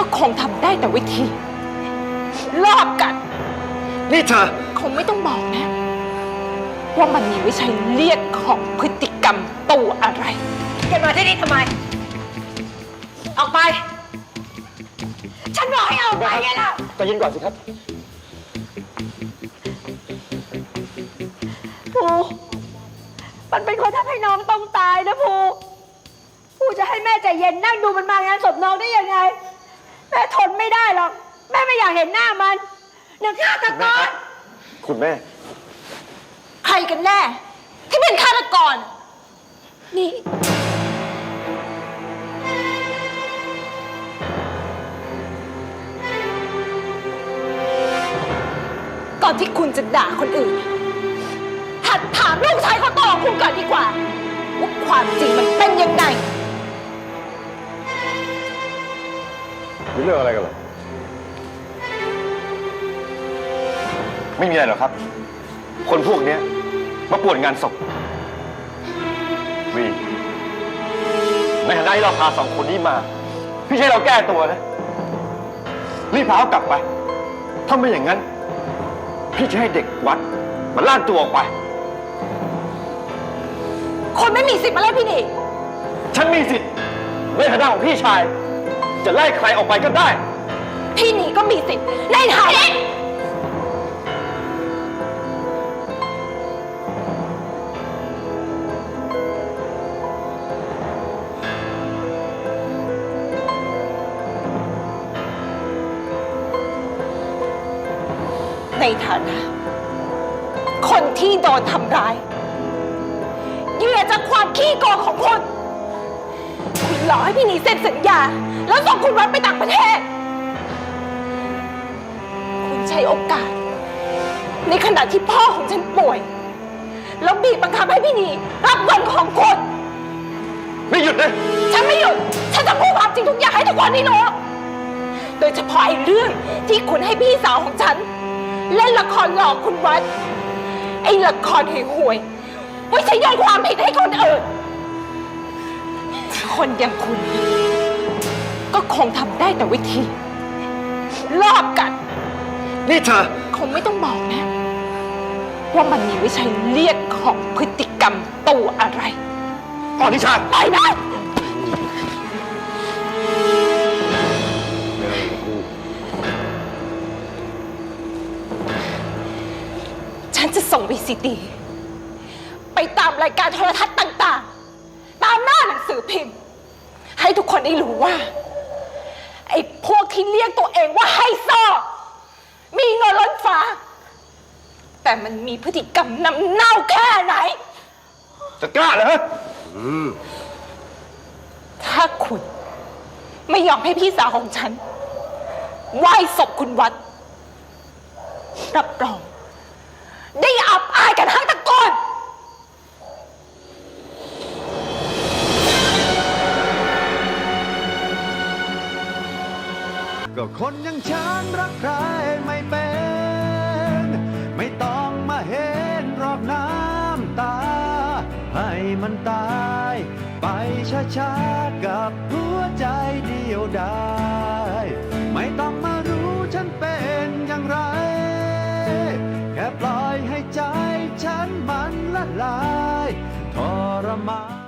ก็คงทำได้แต่วิธีลอบกัด นี่เธอ คงไม่ต้องบอกนะ ว่ามันมีวิชัยเรียกของพฤติกรรมตัวอะไร แกมาที่นี่ทำไม ออกไป ฉันบอกให้ออกไปไงล่ะ ใจเย็นก่อนสิครับ ภูมันเป็นคนทำให้น้องต้องตายนะภูภูจะให้แม่ใจเย็นนั่งดูมันมางานศพน้องได้ยังไง แม่ทนไม่ได้หรอก แม่ไม่อยากเห็นหน้ามันเดี๋ยวฆาตกร คุณแม่ ใครกันแน่ ที่เป็นฆาตกร นี่ ก่อนที่คุณจะด่าคนอื่น หัดถามลูกชายเขาต่อของคุณก่อนดีกว่า ว่าความจริงมันเป็นยังไง มีเรื่องอะไรกันเหรอ ไม่มีอะไรหรอกครับ คนพวกเนี้ยมาป่วนงานศพ วี ในฐานะที่เราพาสองคนนี้มา พี่ใช่เราแก้ตัวนะ รีบพาเขากลับไป ถ้าไม่อย่างนั้น พี่จะให้เด็กวัดมาล่าตัวออกไป คนไม่มีสิทธิ์มาไล่พี่หนีฉันมีสิทธิ์ในฐานะของพี่ชาย จะไล่ใครออกไปก็ได้ พี่หนีก็มีสิทธิ์ในฐานะในฐานะ คนที่โดนทำร้ายเหยื่อจากความขี้โกงของคุณคุณ หลอกให้พี่หนีเซ็นสัญญา แล้วส่งคุณวัดไปต่างประเทศ คุณใช้โอกาส ในขณะที่พ่อของฉันป่วย แล้วบีบบังคับให้พี่หนีรับเงินของคุณ ไม่หยุดนะฉันไม่หยุด ฉันจะพูดความจริงทุกอย่างให้ทุกคนได้รู้ โดยเฉพาะไอ้เรื่องที่คุณให้พี่สาวของฉัน เล่นละครหลอกคุณวัด ไอ้ละครห่วยๆไว้ใช้โยนความผิดให้คนอื่น คนอย่างคุณ ก็คงทำได้แต่วิธีลอบกัด นี่เธอ คงไม่ต้องบอกนะ ว่ามันมีวิชัยเรียกของพฤติกรรมตัวอะไรตอนที่ชา ไปนะ ฉันจะส่งวีซีดีไปตามรายการโทรทัศน์ต่างๆ ตามหน้าหนังสือพิมพ์ ให้ทุกคนได้รู้ว่า ไอ้พวกที่เรียกตัวเองว่าไฮโซมีเงินล้นฟ้า แต่มันมีพฤติกรรมนำเน่าแค่ไหน จะกล้าเหรอถ้าคุณไม่ยอมให้พี่สาวของฉันไหว้ศพคุณวัด รับรอง ได้อับอายกัน ก็คนอยังฉันรักใครไม่เป็น ไม่ต้องมาเห็นรอบน้ำตา ให้มันตาย ไปช้าๆกับหัวใจเดียวได้ไม่ต้องมารู้ฉันเป็นอย่างไร แค่ปล่อยให้ใจฉันมันละลายทรมาน